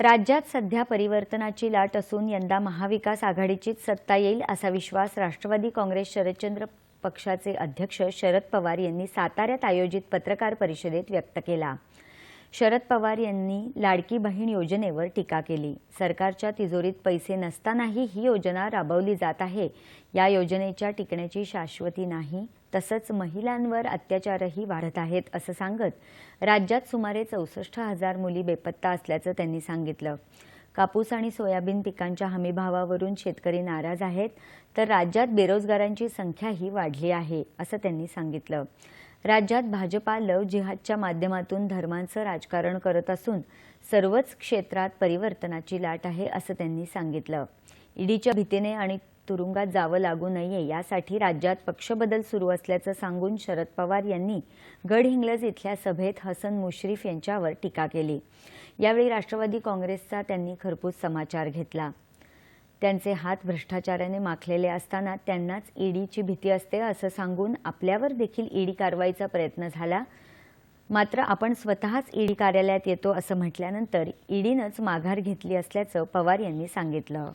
राज्यात सध्या परिवर्तनाची लाट असून यंदा महाविकास आघाडीचीच सत्ता येईल असा विश्वास राष्ट्रवादी काँग्रेस शरदचंद्र पक्षाचे अध्यक्ष शरद पवार यांनी साताऱ्यात आयोजित पत्रकार परिषदेत व्यक्त केला. शरद पवार यांनी लाडकी बहीण योजनेवर टीका केली. सरकारच्या तिजोरीत पैसे नसतानाही ही योजना राबवली जात आहे. या योजनेच्या टिकण्याची शाश्वती नाही तसंच महिलांवर अत्याचारही वाढत आहेत असं सांगत राज्यात सुमारे चौसष्ट हजार मुली बेपत्ता असल्याचं त्यांनी सांगितलं. कापूस आणि सोयाबीन पिकांच्या हमीभावावरून शेतकरी नाराज आहेत तर राज्यात बेरोजगारांची संख्याही वाढली आहे असं त्यांनी सांगितलं. राज्यात भाजपा लव जिहादच्या माध्यमातून धर्मांचं राजकारण करत असून सर्वच क्षेत्रात परिवर्तनाची लाट आहे असं त्यांनी सांगितलं. ईडीच्या भीतीने आणि तुरुंगात जावं लागू नये यासाठी राज्यात पक्षबदल सुरू असल्याचं सांगून शरद पवार यांनी गडहिंग्लज इथल्या सभेत हसन मुश्रीफ यांच्यावर टीका केली. यावेळी राष्ट्रवादी काँग्रेसचा त्यांनी खरपूस समाचार घेतला. त्यांचे हात भ्रष्टाचाराने माखलेले असताना त्यांनाच ईडीची भीती असते असं सांगून आपल्यावर देखील ईडी कारवाईचा प्रयत्न झाला. मात्र आपण स्वतःच ईडी कार्यालयात येतो असं म्हटल्यानंतर ईडीनंच माघार घेतली असल्याचं पवार यांनी सांगितलं.